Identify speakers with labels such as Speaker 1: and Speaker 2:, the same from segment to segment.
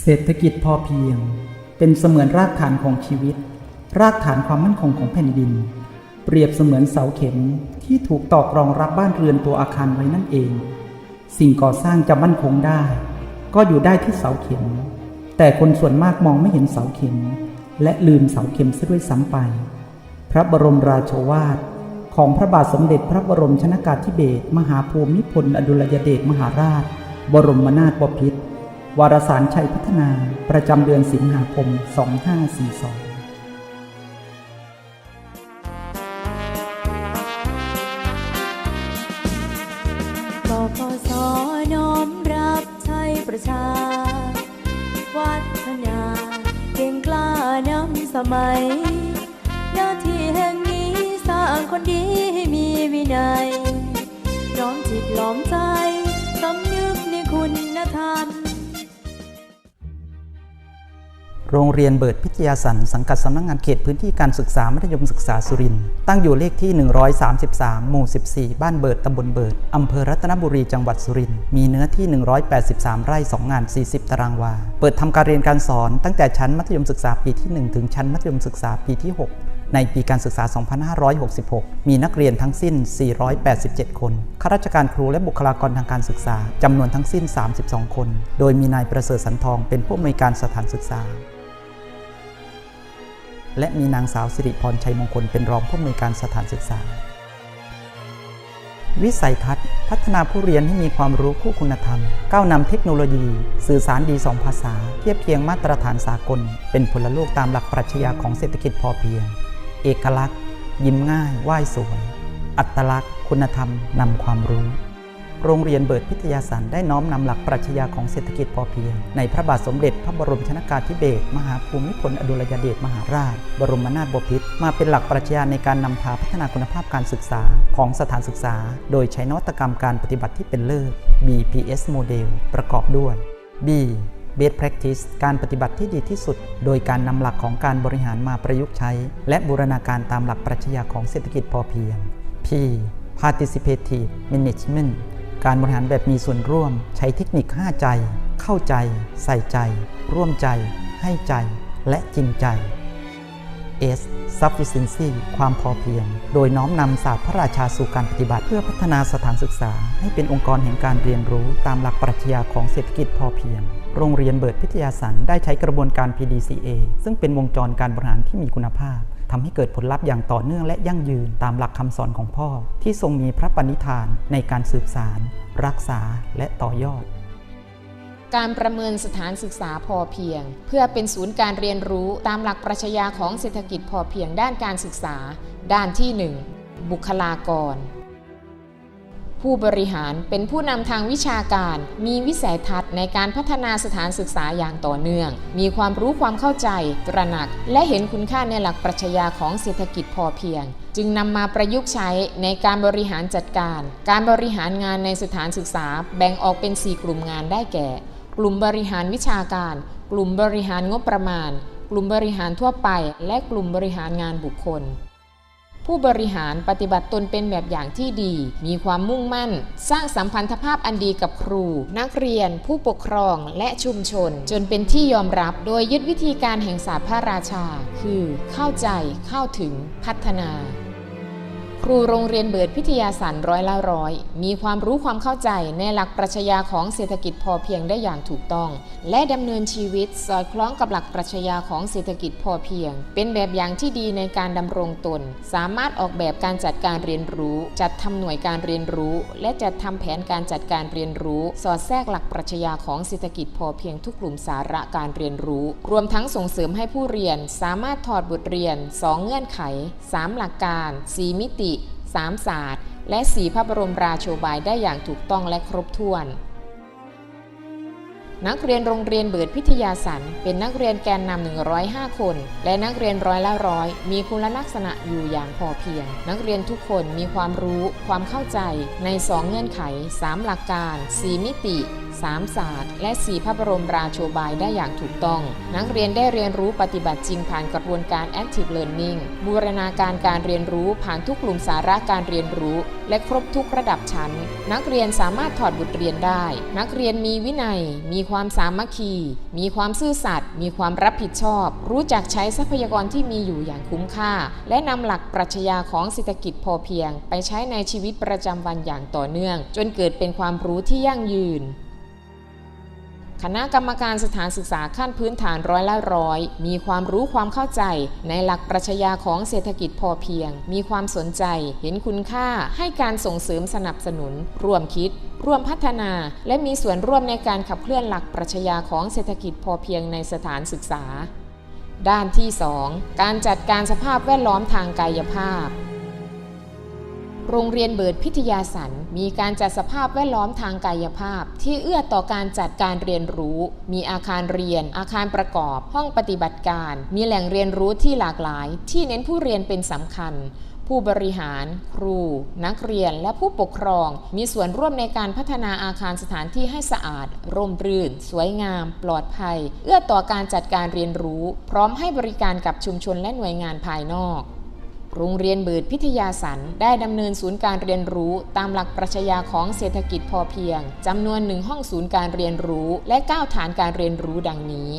Speaker 1: เศรษฐกิจพอเพียง เป็นเสมือนรากฐานของชีวิต รากฐานความมั่นคงของแผ่นดิน เปรียบเสมือนเสาเข็มที่ถูกตอกรองรับบ้านเรือนตัวอาคารไว้นั่นเอง สิ่งก่อสร้างจะมั่นคงได้ ก็อยู่ได้ที่เสาเข็ม แต่คนส่วนมากมองไม่เห็นเสาเข็ม และลืมเสาเข็มซะด้วยซ้ำไป พระบรมราโชวาทของพระบาทสมเด็จพระบรมชนากาธิเบศรมหาภูมิพลอดุลยเดชมหาราช บรมนาถบพิตร วารสารชัยพัฒนาประจำเดือนสิงหาคม 2542
Speaker 2: กพศน้อมรับใช้ประชา วัฒนาเก่งกล้านำสมัย หน้าที่แห่งนี้สร้างคนดีให้มีวินัยน้อมจิตล้อม
Speaker 1: โรงเรียนเบิดพิทยาสันสังกัดสำนักงงานเขตพื้นที่การศึกษามัธยมศึกษาสุรินทร์ตั้งอยู่เลขที่ 133 หมู่ 14 บ้านเบิดตำบลเบิดอำเภอรัตนบุรีจังหวัดสุรินทร์มีเนื้อที่ 183 ไร่ 2 งาน 40 ตารางวา เปิดทำการเรียนการสอนตั้งแต่ชั้นมัธยมศึกษาปีที่ 1 ถึงชั้นมัธยมศึกษาปีที่ 6 ในปีการศึกษา 2566 มีนักเรียนทั้งสิ้น 487 คน ข้าราชการครูและบุคลากรทางการศึกษาจำนวนทั้งสิ้น 32 คน โดยมีนายประเสริฐสันทองเป็นผู้อำนวยการสถานศึกษา และมีนางสาวสิริพรชัยมงคลเป็นรองผู้อำนวยการสถานศึกษา วิสัยทัศน์ พัฒนาผู้เรียนให้มีความรู้คู่คุณธรรม ก้าวนำเทคโนโลยี สื่อสารดีสองภาษา เทียบเคียงมาตรฐานสากล เป็นพลโลกตามหลักปรัชญาของเศรษฐกิจพอเพียง เอกลักษณ์ ยิ้มง่ายไหว้สวย อัตลักษณ์ คุณธรรมนำความรู้ โรงเรียนเบิดพิทยาสันได้น้อมนำหลักปรัชญาของเศรษฐกิจพอเพียง ในพระบาทสมเด็จพระบรมชนากาธิเบศรมหาภูมิพลอดุลยเดชมหาราช บรมนาถบพิตรมาเป็นหลักปรัชญาในการนำพาพัฒนาคุณภาพการศึกษาของสถานศึกษา โดยใช้นวัตกรรมการปฏิบัติที่เป็นเลิศ BPS โมเดลประกอบด้วย B Best Practice การปฏิบัติที่ดีที่สุด โดยการนำหลักของการบริหารมาประยุกต์ใช้ และบูรณาการตามหลักปรัชญาของเศรษฐกิจพอเพียง P Participative Management การบริหารแบบมีส่วนร่วม ใช้เทคนิค 5 ใจ เข้าใจ ใส่ใจ ร่วมใจ ให้ใจ และจริงใจ S sufficiency ความพอเพียง โดยน้อมนำศาสตร์พระราชาสู่การปฏิบัติเพื่อพัฒนาสถานศึกษา ให้เป็นองค์กรแห่งการเรียนรู้ตามหลักปรัชญาของเศรษฐกิจพอเพียง โรงเรียนเบิร์ดพิทยาสันได้ใช้กระบวนการ PDCA ซึ่งเป็นวงจรการบริหารที่มีคุณภาพ ทำให้เกิดผลลัพธ์อย่างต่อเนื่องและยั่งยืนตามหลักคำสอนของพ่อ ที่ทรงมีพระปณิธานในการสืบสาร รักษาและต่อยอด
Speaker 3: การประเมินสถานศึกษาพอเพียง เพื่อเป็นศูนย์การเรียนรู้ตามหลักปรัชญาของเศรษฐกิจพอเพียงด้านการศึกษา ด้านที่ 1 บุคลากร ผู้บริหารเป็นผู้นำทางวิชาการ มีวิสัยทัศน์ในการพัฒนาสถานศึกษาอย่างต่อเนื่อง มีความรู้ความเข้าใจ ตระหนัก และเห็นคุณค่าในหลักปรัชญาของเศรษฐกิจพอเพียง จึงนำมาประยุกต์ใช้ในการบริหารจัดการ การบริหารงานในสถานศึกษาแบ่งออกเป็น 4 กลุ่มงานได้แก่ กลุ่มบริหารวิชาการ กลุ่มบริหารงบประมาณ กลุ่มบริหารทั่วไป และกลุ่มบริหารงานบุคคล ผู้บริหารปฏิบัติตนเป็นแบบอย่างที่ดี มีความมุ่งมั่น สร้างสัมพันธภาพอันดีกับครู นักเรียน ผู้ปกครองและชุมชน จนเป็นที่ยอมรับโดยยึดวิธีการแห่งศาสตร์พระราชา คือ เข้าใจเข้าถึงพัฒนา ครูโรงเรียนเบิดพิทยาสันร้อยละร้อย มีความรู้ความเข้าใจในหลักปรัชญาของเศรษฐกิจพอเพียงได้อย่างถูกต้อง และดำเนินชีวิตสอดคล้องกับหลักปรัชญาของเศรษฐกิจพอเพียง เป็นแบบอย่างที่ดีในการดำรงตน สามารถออกแบบการจัดการเรียนรู้ จัดทำหน่วยการเรียนรู้ และจัดทำแผนการจัดการเรียนรู้ สอดแทรกหลักปรัชญาของเศรษฐกิจพอเพียงทุกกลุ่มสาระการเรียนรู้ รวมทั้งส่งเสริมให้ผู้เรียน สามารถถอดบทเรียน 2 เงื่อนไข 3 หลักการ 4 มิติ สามศาสตร์ และสีพระบรมราโชบายได้อย่างถูกต้องและครบถ้วน นักเรียนโรงเรียนเบิดพิทยาสันเป็นนักเรียนแกนนำ105 คน และนักเรียนร้อยละร้อยมีคุณลักษณะอยู่อย่างพอเพียง นักเรียนทุกคนมีความรู้ ความเข้าใจ ใน 2 เงื่อนไข 3 หลักการ 4 มิติ3ศาสตร์ และ4พระบรมราโชบายได้อย่างถูกต้อง นักเรียนได้เรียนรู้ปฏิบัติจริงผ่านกระบวนการ Active Learning บูรณาการการเรียนรู้ผ่านทุกกลุ่มสาระการเรียนรู้ และครบทุกระดับชั้น นักเรียนสามารถถอดบทเรียนได้ นักเรียนมีวินัย มีความสามัคคี มีความซื่อสัตย์มีความรับผิดชอบ รู้จักใช้ทรัพยากรที่มีอยู่อย่างคุ้มค่า และนำหลักปรัชญาของเศรษฐกิจพอเพียง ไปใช้ในชีวิตประจำวันอย่างต่อเนื่อง จนเกิดเป็นความรู้ที่ยั่งยืน คณะกรรมการสถานศึกษาขั้นพื้นฐานร้อยละร้อย มีความรู้ความเข้าใจ ในหลักปรัชญาของเศรษฐกิจพอเพียง มีความสนใจ เห็นคุณค่า ให้การส่งเสริมสนับสนุน ร่วมคิด ร่วมพัฒนา และมีส่วนร่วมในการขับเคลื่อนหลักปรัชญาของเศรษฐกิจพอเพียงในสถานศึกษา ด้านที่ 2 การจัดการสภาพแวดล้อมทางกายภาพ โรงเรียนเบิร์ดพิทยาสันมีการจัดสภาพแวดล้อมทางกายภาพ ที่เอื้อต่อการจัดการเรียนรู้ มีอาคารเรียน อาคารประกอบ ห้องปฏิบัติการ มีแหล่งเรียนรู้ที่หลากหลาย ที่เน้นผู้เรียนเป็นสำคัญ ผู้บริหาร ครู นักเรียนและผู้ปกครอง มีส่วนร่วมในการพัฒนาอาคารสถานที่ให้สะอาด ร่มรื่น สวยงาม ปลอดภัย เอื้อต่อการจัดการเรียนรู้ พร้อมให้บริการกับชุมชนและหน่วยงานภายนอก โรงเรียนบิดพิทยาสันได้ดำเนินศูนย์การเรียนรู้ตามหลักปรัชญาของเศรษฐกิจพอเพียงจำนวนหนึ่งห้องศูนย์การเรียนรู้ และ 9 ฐานการเรียนรู้ดังนี้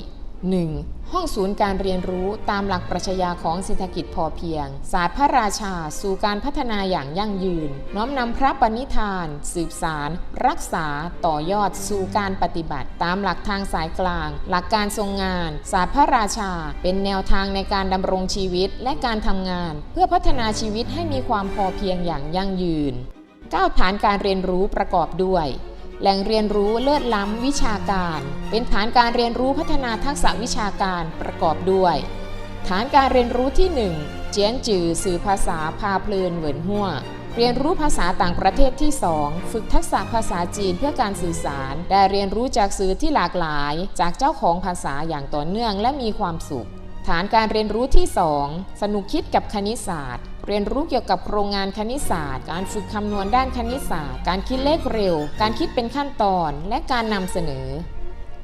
Speaker 3: 1. ห้องศูนย์การเรียนรู้ตามหลักปรัชญาของเศรษฐกิจพอเพียง ศาสตร์พระราชา สู่การพัฒนาอย่างยั่งยืน น้อมนำพระปณิธาน สืบสาร รักษา ต่อยอด สู่การปฏิบัติ ตามหลักทางสายกลาง หลักการทรงงาน ศาสตร์พระราชา เป็นแนวทางในการดำรงชีวิตและการทำงาน เพื่อพัฒนาชีวิตให้มีความพอเพียงอย่างยั่งยืน 9 ฐานการเรียนรู้ประกอบด้วย แหล่งเรียนรู้เลิศล้ำวิชาการ เป็นฐานการเรียนรู้พัฒนาทักษะวิชาการประกอบด้วย ฐานการเรียนรู้ที่ 1 เจียนจือสื่อภาษาพาเพลินเหวินหัวเรียนรู้ภาษาต่างประเทศที่ 2 ฝึกทักษะภาษาจีนเพื่อการสื่อสาร ได้เรียนรู้จากสื่อที่หลากหลาย จากเจ้าของภาษาอย่างต่อเนื่องและมีความสุข ฐานการเรียนรู้ที่ 2 สนุกคิดกับคณิตศาสตร์ เรียนรู้เกี่ยวกับโครงงานคณิตศาสตร์ การฝึกคำนวณด้านคณิตศาสตร์ การคิดเลขเร็ว การคิดเป็นขั้นตอน และการนำเสนอ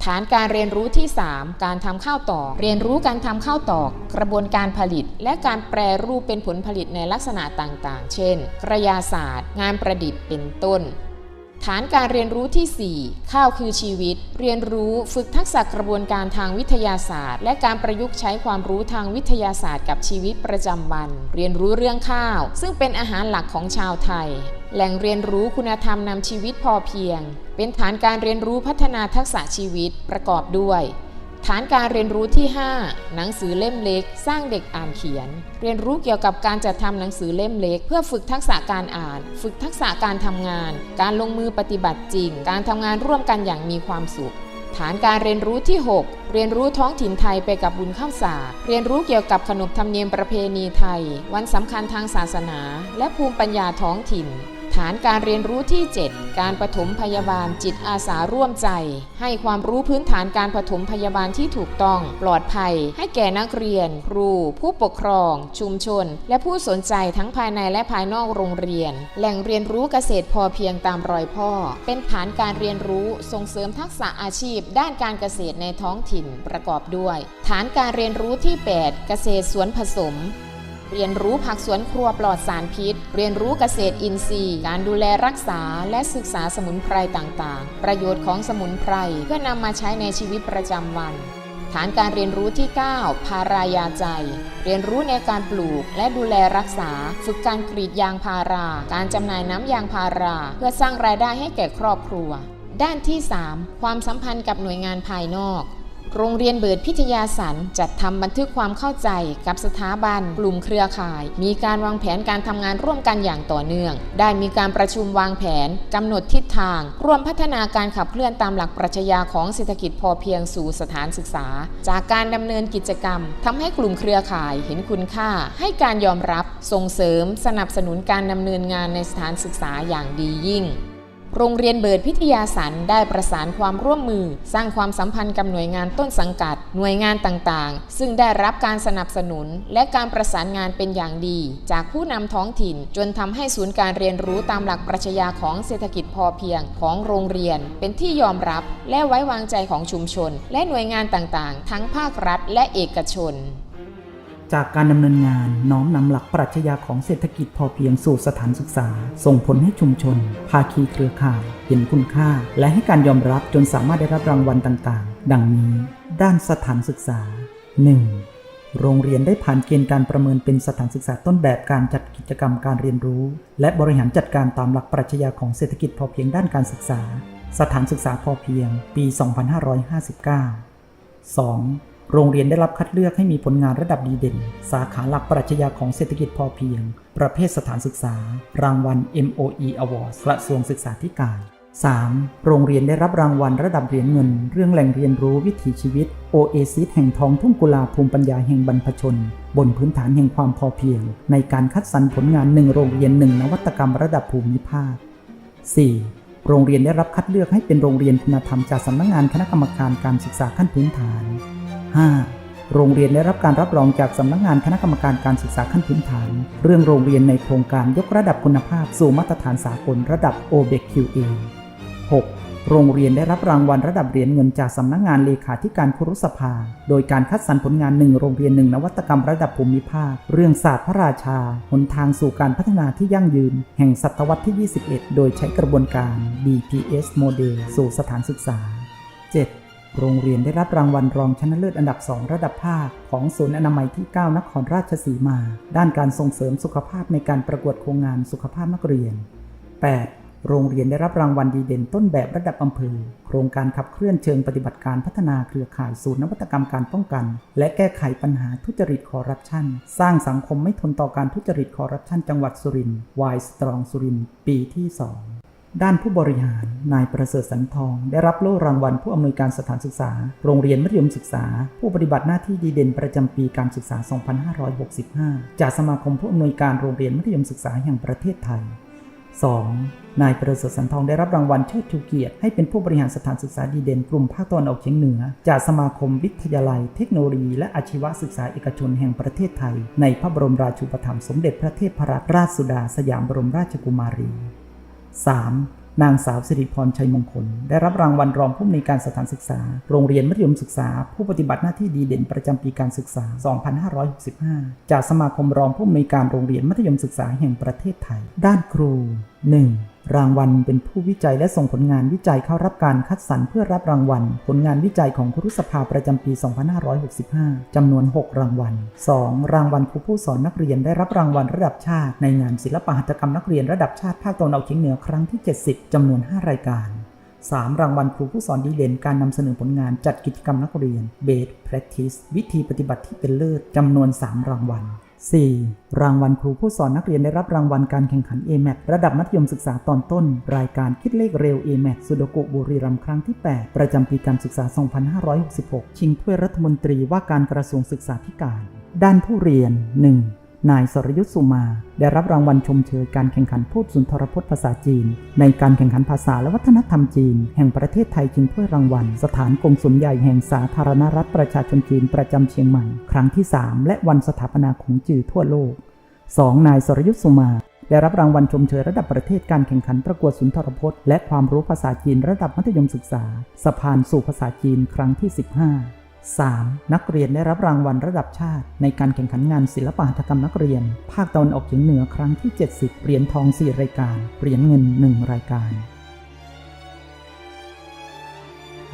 Speaker 3: ฐานการเรียนรู้ที่ 3 การทำข้าวตอก เรียนรู้การทำข้าวตอก กระบวนการผลิต และการแปรรูปเป็นผลผลิตในลักษณะต่างๆ เช่น กระยาศาสตร์ งานประดิษฐ์ เป็นต้น ฐานการเรียนรู้ที่ 4 ข้าวคือชีวิต เรียนรู้ฝึกทักษะกระบวนการทางวิทยาศาสตร์ และการประยุกต์ใช้ความรู้ทางวิทยาศาสตร์กับชีวิตประจำวัน เรียนรู้เรื่องข้าว ซึ่งเป็นอาหารหลักของชาวไทย แหล่งเรียนรู้คุณธรรมนำชีวิตพอเพียง เป็นฐานการเรียนรู้พัฒนาทักษะชีวิตประกอบด้วย ฐานการเรียนรู้ที่ 5 หนังสือเล่มเล็ก สร้างเด็กอ่านเขียน เรียนรู้เกี่ยวกับการจัดทำหนังสือเล่มเล็ก เพื่อฝึกทักษะการอ่าน ฝึกทักษะการทำงาน การลงมือปฏิบัติจริง การทำงานร่วมกันอย่างมีความสุข ฐานการเรียนรู้ที่ 6 เรียนรู้ท้องถิ่นไทยไปกับบุญข้าวสากเรียนรู้เกี่ยวกับขนบธรรมเนียมประเพณีไทย วันสำคัญทางศาสนา และภูมิปัญญาท้องถิ่น ฐานการเรียนรู้ที่ 7 การปฐมพยาบาลจิตอาสาร่วมใจ ให้ความรู้พื้นฐานการปฐมพยาบาลที่ถูกต้อง ปลอดภัย ให้แก่นักเรียน ครู ผู้ปกครอง ชุมชน และผู้สนใจทั้งภายในและภายนอกโรงเรียน แหล่งเรียนรู้เกษตรพอเพียงตามรอยพ่อ เป็นฐานการเรียนรู้ส่งเสริมทักษะอาชีพ ด้านการเกษตรในท้องถิ่นประกอบด้วย ฐานการเรียนรู้ที่ 8 เกษตรสวนผสม เรียนรู้ผักสวนครัวปลอดสารพิษ เรียนรู้เกษตรอินทรีย์ การดูแลรักษาและศึกษาสมุนไพรต่างๆ ประโยชน์ของสมุนไพรเพื่อนำมาใช้ในชีวิตประจำวัน ฐานการเรียนรู้ที่ 9 ภารายาใจ เรียนรู้ในการปลูกและดูแลรักษา ฝึกการกรีดยางพารา การจำหน่ายน้ำยางพารา เพื่อสร้างรายได้ให้แก่ครอบครัว ด้านที่ 3 ความสัมพันธ์กับหน่วยงานภายนอก โรงเรียนเบิดพิทยาสันจัดทำบันทึกความเข้าใจกับสถาบัน กลุ่มเครือข่าย มีการวางแผนการทำงานร่วมกันอย่างต่อเนื่อง ได้มีการประชุมวางแผนกำหนดทิศทาง ร่วมพัฒนาการขับเคลื่อนตามหลักปรัชญาของเศรษฐกิจพอเพียงสู่สถานศึกษา จากการดำเนินกิจกรรมทำให้กลุ่มเครือข่ายเห็นคุณค่า ให้การยอมรับ ส่งเสริม สนับสนุนการดำเนินงานในสถานศึกษาอย่างดียิ่ง โรงเรียนเบิร์ดพิทยาสันได้ประสานความร่วมมือ สร้างความสัมพันธ์กับหน่วยงานต้นสังกัด หน่วยงานต่างๆ ซึ่งได้รับการสนับสนุน และการประสานงานเป็นอย่างดี จากผู้นำท้องถิ่น จนทำให้ศูนย์การเรียนรู้ตามหลักปรัชญาของเศรษฐกิจพอเพียงของโรงเรียน เป็นที่ยอมรับและไว้วางใจของชุมชน และหน่วยงานต่างๆ ทั้งภาครัฐและเอกชน
Speaker 1: จากการดำเนินงานน้อมนำหลักปรัชญาของเศรษฐกิจพอเพียงสู่สถานศึกษา ส่งผลให้ชุมชน ภาคีเครือข่าย เห็นคุณค่า และให้การยอมรับจนสามารถได้รับรางวัลต่างๆ ดังนี้ ด้านสถานศึกษา 1. โรงเรียนได้ผ่านเกณฑ์การประเมินเป็นสถานศึกษาต้นแบบการจัดกิจกรรมการเรียนรู้ และบริหารจัดการตามหลักปรัชญาของเศรษฐกิจพอเพียงด้านการศึกษา สถานศึกษาพอเพียง ปี 2559 2. โรงเรียนได้รับคัดเลือกให้มีผลงานระดับดีเด่น สาขาหลักปรัชญาของเศรษฐกิจพอเพียง ประเภทสถานศึกษา รางวัล MOE Awards กระทรวงศึกษาธิการ 3. โรงเรียนได้รับรางวัลระดับเหรียญเงิน เรื่องแหล่งเรียนรู้วิถีชีวิต Oasis แห่งท้องทุ่งกุลาภูมิปัญญาแห่งบรรพชน บนพื้นฐานแห่งความพอเพียง ในการคัดสรรผลงานหนึ่งโรงเรียนหนึ่งนวัตกรรมระดับภูมิภาค 4. โรงเรียนได้รับคัดเลือกให้เป็นโรงเรียนคุณธรรมจากสำนักงงานคณะกรรมการการศึกษาขั้นพื้นฐาน 5. โรงเรียนได้รับการรับรองจากสำนักงานคณะกรรมการการศึกษาขั้นพื้นฐาน เรื่องโรงเรียนในโครงการยกระดับคุณภาพสู่มาตรฐานสากลระดับ OBEQ-A 6. โรงเรียนได้รับรางวัลระดับเหรียญเงินจากสำนักงานเลขาธิการครุสภา โดยการคัดสรรผลงานหนึ่งโรงเรียนหนึ่งนวัตกรรมระดับภูมิภาค เรื่องศาสตร์พระราชา หนทางสู่การพัฒนาที่ยั่งยืน แห่งศตวรรษที่ 21 โดยใช้กระบวนการ BPS โมเดลสู่สถานศึกษา 7. โรงเรียนได้รับรางวัลรองชนะเลิศอันดับ 2 ระดับภาค ของศูนย์อนามัยที่ 9 นครราชสีมา ด้านการส่งเสริมสุขภาพในการประกวดโครงงานสุขภาพนักเรียน 8. โรงเรียนได้รับรางวัลดีเด่นต้นแบบระดับอำเภอ โครงการขับเคลื่อนเชิงปฏิบัติการพัฒนาเครือข่ายศูนย์นวัตกรรมการป้องกัน และแก้ไขปัญหาทุจริตคอร์รัปชัน สร้างสังคมไม่ทนต่อการทุจริตคอร์รัปชันจังหวัดสุรินทร์วายสตรองสุรินทร์ปีที่ 2 ด้านผู้บริหาร นายประเสริฐสันทอง ได้รับโล่รางวัลผู้อำนวยการสถานศึกษา โรงเรียนมัธยมศึกษา ผู้ปฏิบัติหน้าที่ดีเด่นประจำปีการศึกษา 2565 จากสมาคมผู้อำนวยการโรงเรียนมัธยมศึกษาแห่งประเทศไทย 2. นายประเสริฐสันทองได้รับรางวัลเชิดชูเกียรติให้เป็นผู้บริหารสถานศึกษาดีเด่นกลุ่มภาคตะวันออกเฉียงเหนือ จากสมาคมวิทยาลัย เทคโนโลยี และอาชีวศึกษาเอกชนแห่งประเทศไทย ในพระบรมราชูปถัมภ์สมเด็จพระเทพรัตนราชสุดาสยามบรมราชกุมารี 3. นางสาวสิริพรชัยมงคล ได้รับรางวัลรองผู้อำนวยการสถานศึกษา โรงเรียนมัธยมศึกษา ผู้ปฏิบัติหน้าที่ดีเด่นประจำปีการศึกษา 2565 จากสมาคมรองผู้อำนวยการโรงเรียนมัธยมศึกษาแห่งประเทศไทย ด้านครู 1. รางวัลเป็นผู้วิจัยและส่งผลงานวิจัยเข้ารับการคัดสรรเพื่อรับรางวัล ผลงานวิจัยของครุสภาประจำปี 2565 จำนวน 6 รางวัล 2. รางวัลครูผู้สอนนักเรียนได้รับรางวัลระดับชาติ ในงานศิลปหัตถกรรมนักเรียนระดับชาติภาคตะวันออกเฉียงเหนือครั้งที่ 70 จำนวน 5 รายการ 3. รางวัลครูผู้สอนดีเด่นการนำเสนอผลงานจัดกิจกรรมนักเรียน Best Practice วิธีปฏิบัติที่เป็นเลิศจำนวน 3 รางวัล 4. รางวัลครูผู้สอนนักเรียนได้รับรางวัลการแข่งขัน AMAT ระดับมัธยมศึกษาตอนต้น รายการคิดเลขเร็ว AMAT สุดกุบุรีรัมย์ครั้งที่ 8 ประจำปีการศึกษา 2566 ชิงถ้วยรัฐมนตรีว่าการกระทรวงศึกษาธิการ ด้านผู้เรียน 1. นายสรยุทธสุมา ได้รับรางวัลชมเชยการแข่งขันพูดสุนทรพจน์ภาษาจีน ในการแข่งขันภาษาและวัฒนธรรมจีน แห่งประเทศไทยชิงถ้วยรางวัล สถานกงสุลใหญ่แห่งสาธารณรัฐประชาชนจีนประจำเชียงใหม่ ครั้งที่ 3 และวันสถาปนาของจือทั่วโลก 2. นายสรยุทธสุมาได้รับรางวัลชมเชยระดับประเทศการแข่งขันประกวดสุนทรพจน์และความรู้ภาษาจีนระดับมัธยมศึกษา สะพานสู่ภาษาจีนครั้งที่ 15 3. นักเรียนได้รับรางวัลระดับชาติ ในการแข่งขันงานศิลปหัตถกรรมนักเรียน ภาคตะวันออกเฉียงเหนือครั้งที่ 70 เหรียญทอง 4 รายการ เหรียญเงิน 1 รายการ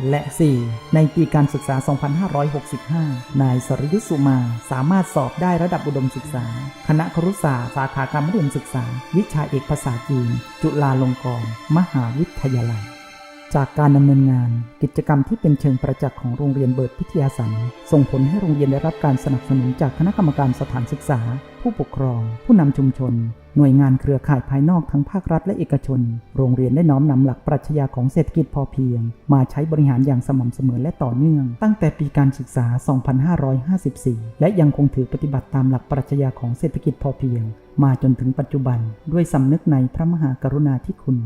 Speaker 1: และ 4. ในปีการศึกษา 2565 นายสรยุสุมา สามารถสอบได้ระดับอุดมศึกษา คณะครุศาสตร์สาขาการมัธยมศึกษา วิชาเอกภาษาจีน จุฬาลงกรณ์ มหาวิทยาลัย จากการดำเนินงาน กิจกรรมที่เป็นเชิงประจักษ์ของโรงเรียนเบิร์ดพิทยาสันส่งผลให้โรงเรียนได้รับการสนับสนุนจากคณะกรรมการสถานศึกษา ผู้ปกครอง ผู้นำชุมชน หน่วยงานเครือข่ายภายนอกทั้งภาครัฐและเอกชน โรงเรียนได้น้อมนำหลักปรัชญาของเศรษฐกิจพอเพียง มาใช้บริหารอย่างสม่ำเสมอและต่อเนื่อง ตั้งแต่ปีการศึกษา 2554 และยังคงถือปฏิบัติตามหลักปรัชญาของเศรษฐกิจพอเพียง มาจนถึงปัจจุบัน ด้วยสำนึกในพระมหากรุณาธิคุณ